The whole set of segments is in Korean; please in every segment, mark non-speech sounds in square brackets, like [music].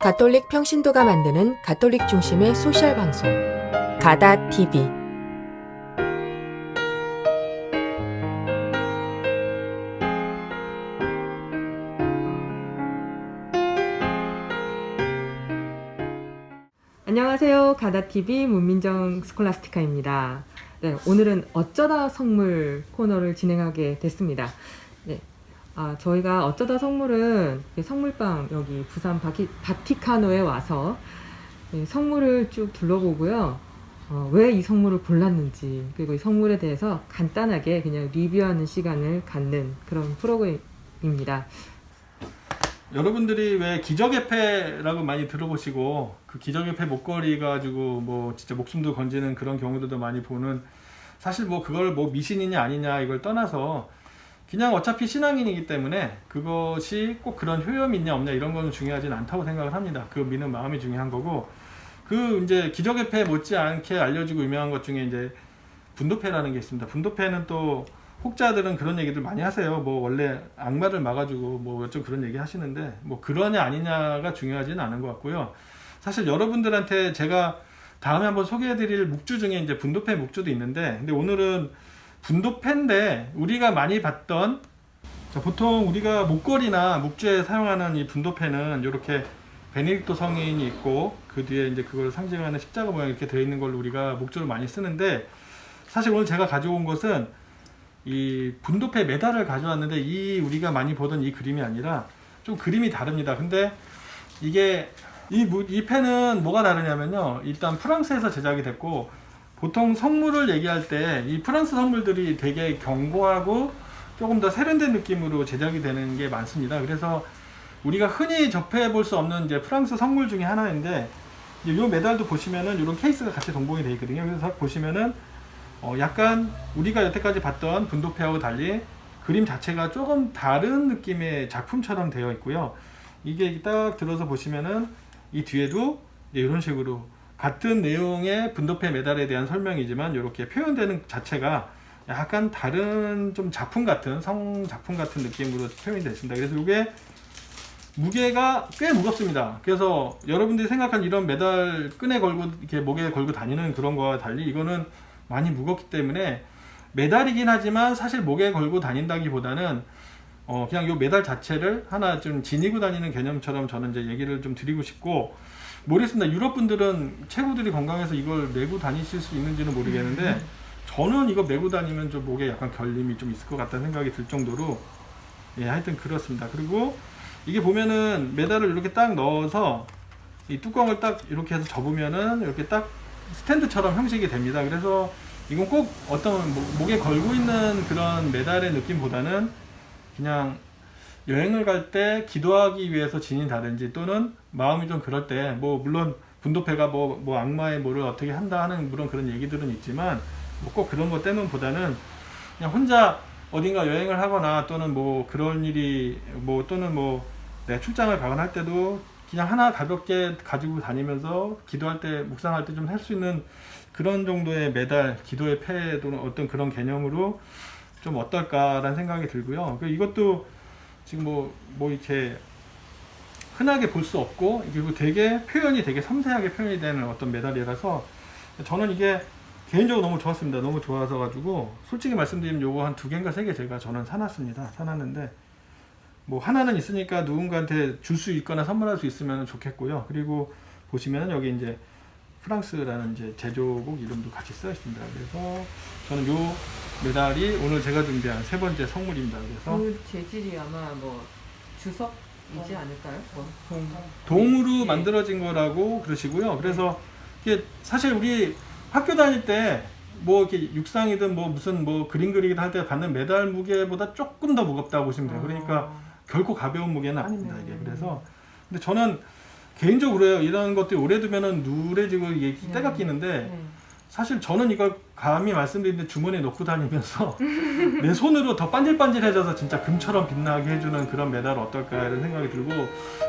가톨릭 평신도가 만드는 가톨릭 중심의 소셜 방송 가다 TV 안녕하세요. 가다 TV 문민정 스콜라스티카입니다. 네, 오늘은 어쩌다 선물 코너를 진행하게 됐습니다. 네, 아, 저희가 어쩌다 선물은 이 선물방 여기 부산 바키, 바티카노에 와서 네, 선물을 쭉 둘러보고요. 어, 왜 이 선물을 골랐는지 그리고 이 선물에 대해서 간단하게 그냥 리뷰하는 시간을 갖는 그런 프로그램입니다. 여러분들이 왜 기적의 패라고 많이 들어보시고 그 기적의 패 목걸이 가지고 뭐 진짜 목숨도 건지는 그런 경우들도 많이 보는 사실 뭐 그걸 뭐 미신이냐 아니냐 이걸 떠나서 그냥 어차피 신앙인이기 때문에 그것이 꼭 그런 효험이 있냐 없냐 이런 거는 중요하진 않다고 생각을 합니다. 그 믿는 마음이 중요한 거고 그 이제 기적의 패 못지않게 알려지고 유명한 것 중에 이제 분도패라는 게 있습니다. 분도패는 또 혹자들은 그런 얘기들 많이 하세요. 뭐 원래 악마를 막아주고 뭐좀 그런 얘기 하시는데 뭐 그러냐 아니냐가 중요하지는 않은 것 같고요. 사실 여러분들한테 제가 다음에 한번 소개해드릴 묵주 중에 이제 분도패 묵주도 있는데 근데 오늘은 분도패인데 우리가 많이 봤던 자, 보통 우리가 목걸이나 묵주에 사용하는 이 분도패는 이렇게 베네딕토 성인이 있고 그 뒤에 이제 그걸 상징하는 십자가 모양 이렇게 되어 있는 걸 우리가 목주로 많이 쓰는데 사실 오늘 제가 가져온 것은 이 분도패 메달을 가져왔는데 이 우리가 많이 보던 이 그림이 아니라 좀 그림이 다릅니다. 근데 이게 이, 무- 이 펜은 뭐가 다르냐면요. 일단 프랑스에서 제작이 됐고 보통 성물을 얘기할 때 이 프랑스 성물들이 되게 견고하고 조금 더 세련된 느낌으로 제작이 되는 게 많습니다. 그래서 우리가 흔히 접해 볼 수 없는 이제 프랑스 성물 중에 하나인데 이 메달도 보시면은 이런 케이스가 같이 동봉이 되어 있거든요. 그래서 보시면은 어, 약간 우리가 여태까지 봤던 분도패하고 달리 그림 자체가 조금 다른 느낌의 작품처럼 되어 있고요. 이게 딱 들어서 보시면은 이 뒤에도 이런 식으로 같은 내용의 분도패 메달에 대한 설명이지만 이렇게 표현되는 자체가 약간 다른 좀 작품 같은 성 작품 같은 느낌으로 표현이 됐습니다. 그래서 이게 무게가 꽤 무겁습니다. 그래서 여러분들이 생각한 이런 메달 끈에 걸고 이렇게 목에 걸고 다니는 그런 거와 달리 이거는 많이 무겁기 때문에 메달이긴 하지만 사실 목에 걸고 다닌다기보다는 어 그냥 요 메달 자체를 하나 좀 지니고 다니는 개념처럼 저는 이제 얘기를 좀 드리고 싶고 모르겠습니다. 유럽 분들은 체구들이 건강해서 이걸 메고 다니실 수 있는지는 모르겠는데 저는 이거 메고 다니면 좀 목에 약간 결림이 좀 있을 것 같다는 생각이 들 정도로 예 하여튼 그렇습니다. 그리고 이게 보면은 메달을 이렇게 딱 넣어서 이 뚜껑을 딱 이렇게 해서 접으면은 이렇게 딱 스탠드처럼 형식이 됩니다. 그래서 이건 꼭 어떤 목- 목에 걸고 있는 그런 메달의 느낌보다는 그냥 여행을 갈 때 기도하기 위해서 지닌다든지 또는 마음이 좀 그럴 때 뭐 물론 분도패가 뭐, 뭐 악마의 뭐를 어떻게 한다 하는 물론 그런 얘기들은 있지만 뭐 꼭 그런 것 때문보다는 그냥 혼자 어딘가 여행을 하거나 또는 뭐 그런 일이 뭐 또는 뭐 내 출장을 가거나 할 때도 그냥 하나 가볍게 가지고 다니면서 기도할 때 묵상할 때 좀 할 수 있는 그런 정도의 메달 기도의 패 또는 어떤 그런 개념으로 좀 어떨까라는 생각이 들고요. 그 이것도 지금 뭐, 뭐 이렇게 흔하게 볼 수 없고 그리고 되게 표현이 되게 섬세하게 표현이 되는 어떤 메달이라서 저는 이게 개인적으로 너무 좋았습니다. 너무 좋아서 가지고 솔직히 말씀드리면 요거 한 두 개인가 세 개 제가 저는 사놨습니다. 사놨는데 뭐 하나는 있으니까 누군가한테 줄 수 있거나 선물할 수 있으면 좋겠고요. 그리고 보시면은 여기 이제 프랑스라는 이제 제조국 이름도 같이 써 있습니다. 그래서 저는 요 메달이 오늘 제가 준비한 세 번째 선물입니다. 그래서 그 재질이 아마 뭐 주석이지 않을까요? 뭐 동. 동으로 예. 만들어진 거라고 그러시고요. 그래서 이게 사실 우리 학교 다닐 때 뭐 이렇게 육상이든 뭐 무슨 뭐 그림 그리기를 할때 받는 메달 무게보다 조금 더 무겁다고 보시면 돼요. 그러니까 결코 가벼운 무게는 아닙니다. 이게 그래서 근데 저는 개인적으로요 이런 것들이 오래 두면은 누래지고 이게 네. 때가 끼는데 네. 사실 저는 이걸 감히 말씀드리는데 주머니에 넣고 다니면서 [laughs] 내 손으로 더 반질반질해져서 진짜 금처럼 빛나게 해주는 그런 메달 어떨까 이런 생각이 들고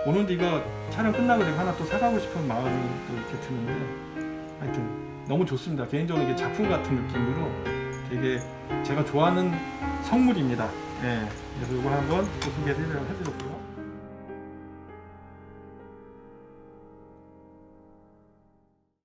오늘도 이거 촬영 끝나고 제가 하나 또 사가고 싶은 마음이 또 이렇게 드는데 하여튼 너무 좋습니다. 개인적으로 이게 작품 같은 느낌으로 되게 제가 좋아하는 선물입니다. 예 그래서 이거 한번 또 소개해드리려고 해드렸고요